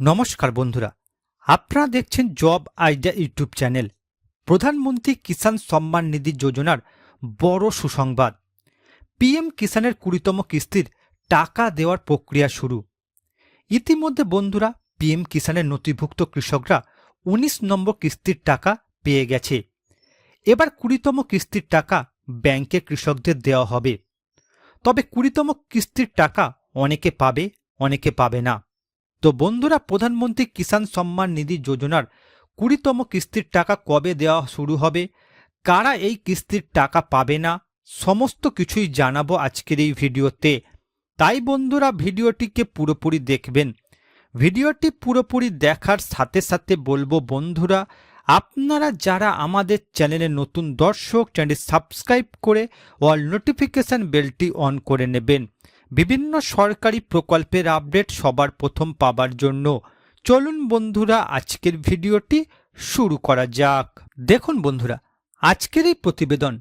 নমস্কার বন্ধুরা, আপনারা দেখছেন জব আইডিয়া ইউটিউব চ্যানেল, প্রধানমন্ত্রী কিষাণ সম্মান নিধি যোজনার বড় সুসংবাদ। পিএম কিষাণের কুড়িতম কিস্তির টাকা দেওয়ার প্রক্রিয়া শুরু। ইতিমধ্যে বন্ধুরা, পিএম কিষাণের নথিভুক্ত কৃষকরা ১৯ নম্বর কিস্তির টাকা পেয়ে গেছে। এবার কুড়িতম কিস্তির টাকা ব্যাংকে কৃষকদের দেওয়া হবে। তবে কুড়িতম কিস্তির টাকা অনেকে পাবে অনেকে পাবে না। তো বন্ধুরা, প্রধানমন্ত্রী কিষাণ সম্মান নিধি যোজনার কুড়িতম কিস্তির টাকা কবে দেওয়া শুরু হবে? কারা এই কিস্তির টাকা পাবে না? সমস্ত কিছুই জানাব আজকের এই ভিডিওতে। তাই বন্ধুরা, ভিডিওটিকে পুরোপুরি দেখবেন। ভিডিওটি পুরোপুরি দেখার সাথে সাথে বলব বন্ধুরা, আপনারা যারা আমাদের চ্যানেলে নতুন দর্শক চ্যানেল সাবস্ক্রাইব করে অল নোটিফিকেশন বেলটি অন করে নেবেন। বিভিন্ন সরকারি প্রকল্পের আপডেট সবার প্রথম পাবার জন্য চলুন বন্ধুরা, আজকের ভিডিওটি শুরু করা যাক। দেখুন বন্ধুরা, আজকের এই প্রতিবেদন,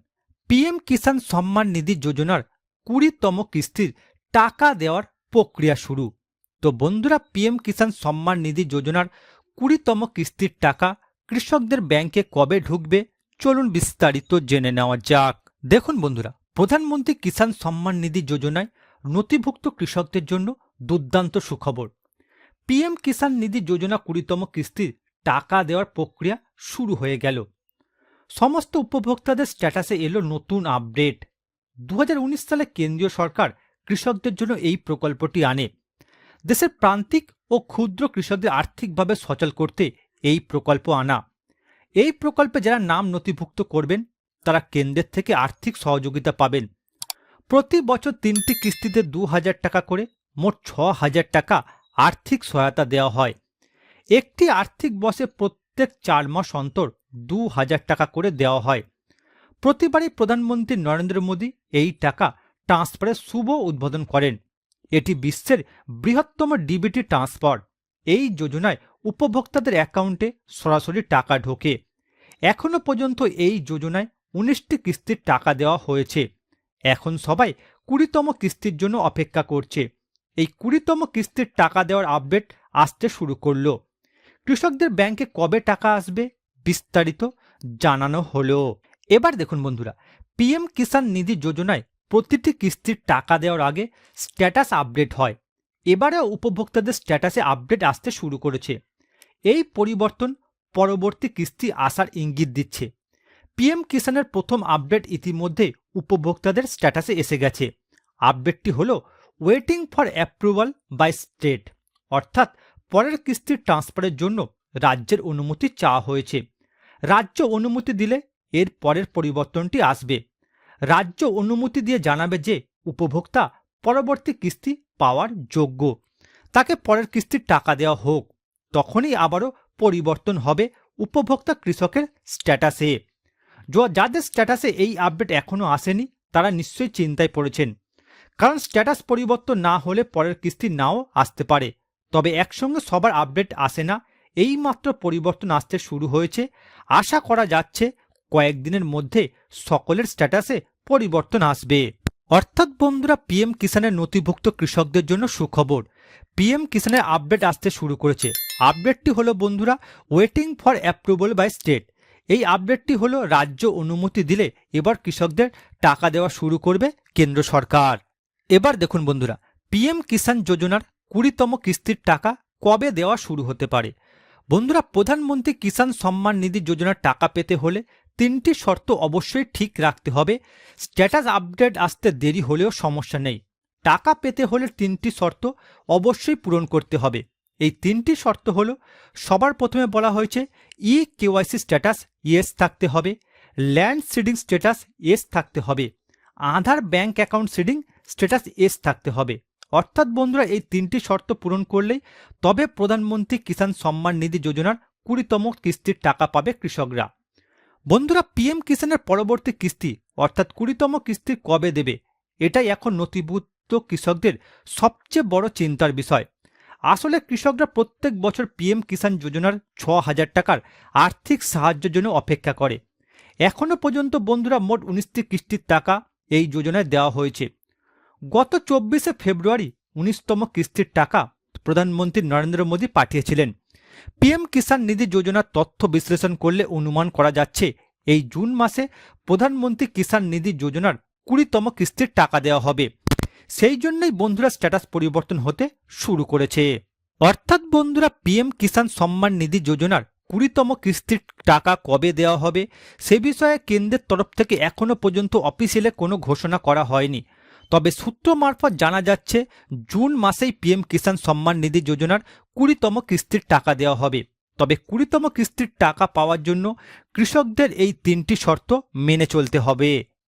পিএম কিষাণ সম্মান নিধি যোজনার কুড়িতম কিস্তির টাকা দেওয়ার প্রক্রিয়া শুরু। তো বন্ধুরা, পিএম কিষাণ সম্মান নিধি যোজনার কুড়িতম কিস্তির টাকা কৃষকদের ব্যাংকে কবে ঢুকবে, চলুন বিস্তারিত জেনে নেওয়া যাক। দেখুন বন্ধুরা, প্রধানমন্ত্রী কিষাণ সম্মান নিধি যোজনায় নথিভুক্ত কৃষকদের জন্য দুর্দান্ত সুখবর। পিএম কিষাণ নিধি যোজনা কুড়িতম কিস্তির টাকা দেওয়ার প্রক্রিয়া শুরু হয়ে গেল। সমস্ত উপভোক্তাদের স্ট্যাটাসে এলো নতুন আপডেট। দু হাজার উনিশ সালে কেন্দ্রীয় সরকার কৃষকদের জন্য এই প্রকল্পটি আনে। দেশের প্রান্তিক ও ক্ষুদ্র কৃষকদের আর্থিকভাবে সচল করতে এই প্রকল্প আনা। এই প্রকল্পে যারা নাম নথিভুক্ত করবেন, তারা কেন্দ্রের থেকে আর্থিক সহযোগিতা পাবেন। প্রতি বছর তিনটি কিস্তিতে দু হাজার টাকা করে মোট ছ হাজার টাকা আর্থিক সহায়তা দেওয়া হয়। একটি আর্থিক বসে প্রত্যেক চার মাস অন্তর দু হাজার টাকা করে দেওয়া হয়। প্রতিবারই প্রধানমন্ত্রী নরেন্দ্র মোদী এই টাকা ট্রান্সফারের শুভ উদ্বোধন করেন। এটি বিশ্বের বৃহত্তম ডিবিটি ট্রান্সফার। এই যোজনায় উপভোক্তাদের অ্যাকাউন্টে সরাসরি টাকা ঢোকে। এখনও পর্যন্ত এই যোজনায় উনিশটি কিস্তির টাকা দেওয়া হয়েছে। এখন সবাই কুড়িতম কিস্তির জন্য অপেক্ষা করছে। এই কুড়িতম কিস্তির টাকা দেওয়ার আপডেট আসতে শুরু করল। কৃষকদের ব্যাংকে কবে টাকা আসবে বিস্তারিত জানানো হলো। এবার দেখুন বন্ধুরা, পিএম কিষাণ নিধি যোজনায় প্রতিটি কিস্তির টাকা দেওয়ার আগে স্ট্যাটাস আপডেট হয়। এবারেও উপভোক্তাদের স্ট্যাটাসে আপডেট আসতে শুরু করেছে। এই পরিবর্তন পরবর্তী কিস্তি আসার ইঙ্গিত দিচ্ছে। পিএম কিষাণের প্রথম আপডেট ইতিমধ্যে উপভোক্তাদের স্ট্যাটাসে এসে গেছে। আপডেটটি হল waiting for approval by state অর্থাৎ পরের কিস্তির ট্রান্সফারের জন্য রাজ্যের অনুমতি চাওয়া হয়েছে। রাজ্য অনুমতি দিলে এর পরের পরিবর্তনটি আসবে। রাজ্য অনুমতি দিয়ে জানাবে যে উপভোক্তা পরবর্তী কিস্তি পাওয়ার যোগ্য। তাকে পরের কিস্তির টাকা দেওয়া হোক। তখনই আবারও পরিবর্তন হবে উপভোক্তা কৃষকের স্ট্যাটাসে। যাদের স্ট্যাটাসে এই আপডেট এখনও আসেনি, তারা নিশ্চয়ই চিন্তায় পড়েছেন। কারণ স্ট্যাটাস পরিবর্তন না হলে পরের কিস্তি নাও আসতে পারে। তবে একসঙ্গে সবার আপডেট আসে না এই মাত্র পরিবর্তন আসতে শুরু হয়েছে। আশা করা যাচ্ছে কয়েকদিনের মধ্যে সকলের স্ট্যাটাসে পরিবর্তন আসবে। অর্থাৎ বন্ধুরা পিএম কিষাণের নথিভুক্ত কৃষকদের জন্য সুখবর। পিএম কিষাণের আপডেট আসতে শুরু করেছে। আপডেটটি হলো, বন্ধুরা waiting for approval by state এই আপডেটটি হলো রাজ্য অনুমতি দিলে এবার কৃষকদের টাকা দেওয়া শুরু করবে কেন্দ্র সরকার। এবার দেখুন বন্ধুরা পিএম কিষাণ যোজনার কুড়িতম কিস্তির টাকা কবে দেওয়া শুরু হতে পারে? বন্ধুরা, প্রধানমন্ত্রী কিষাণ সম্মান নিধি যোজনার টাকা পেতে হলে তিনটি শর্ত অবশ্যই ঠিক রাখতে হবে। স্ট্যাটাস আপডেট আসতে দেরি হলেও সমস্যা নেই। টাকা পেতে হলে তিনটি শর্ত অবশ্যই পূরণ করতে হবে। এই তিনটি শর্ত হলো, সবার প্রথমে বলা হয়েছে, ই কেওয়াইসি স্ট্যাটাস ইয়েস থাকতে হবে, ল্যান্ড সিডিং স্ট্যাটাস এস থাকতে হবে, Aadhaar bank account seeding status yes থাকতে হবে। অর্থাৎ বন্ধুরা, এই তিনটি শর্ত পূরণ করলেই তবে প্রধানমন্ত্রী কিষাণ সম্মান নিধি যোজনার কুড়িতম কিস্তির টাকা পাবে কৃষকরা। বন্ধুরা, পিএম কিষাণের পরবর্তী কিস্তি, অর্থাৎ কুড়িতম কিস্তি কবে দেবে? এটাই এখন নথিভুক্ত কৃষকদের সবচেয়ে বড় চিন্তার বিষয়। আসলে কৃষকরা প্রত্যেক বছর পিএম কিষাণ যোজনার ছ হাজার টাকার আর্থিক সাহায্যের জন্য অপেক্ষা করে। এখনও পর্যন্ত বন্ধুরা মোট উনিশটি কিস্তির টাকা এই যোজনায় দেওয়া হয়েছে। গত চব্বিশে ফেব্রুয়ারি উনিশতম কিস্তির টাকা প্রধানমন্ত্রী নরেন্দ্র মোদী পাঠিয়েছিলেন। পিএম কিষাণ নিধি যোজনার তথ্য বিশ্লেষণ করলে অনুমান করা যাচ্ছে, এই জুন মাসে প্রধানমন্ত্রী কিষাণ নিধি যোজনার কুড়িতম কিস্তির টাকা দেওয়া হবে। সেই জন্যই বন্ধুরা স্ট্যাটাস পরিবর্তন হতে শুরু করেছে। অর্থাৎ বন্ধুরা পিএম কিষাণ সম্মান নিধি যোজনার কুড়িতম কিস্তির টাকা কবে দেওয়া হবে, সে বিষয়ে কেন্দ্রের তরফ থেকে এখনও পর্যন্ত অফিসিয়ালে কোনো ঘোষণা করা হয়নি। তবে সূত্র মারফত জানা যাচ্ছে, জুন মাসেই পিএম কিষাণ সম্মান নিধি যোজনার কুড়িতম কিস্তির টাকা দেওয়া হবে। তবে কুড়িতম কিস্তির টাকা পাওয়ার জন্য কৃষকদের এই তিনটি শর্ত মেনে চলতে হবে।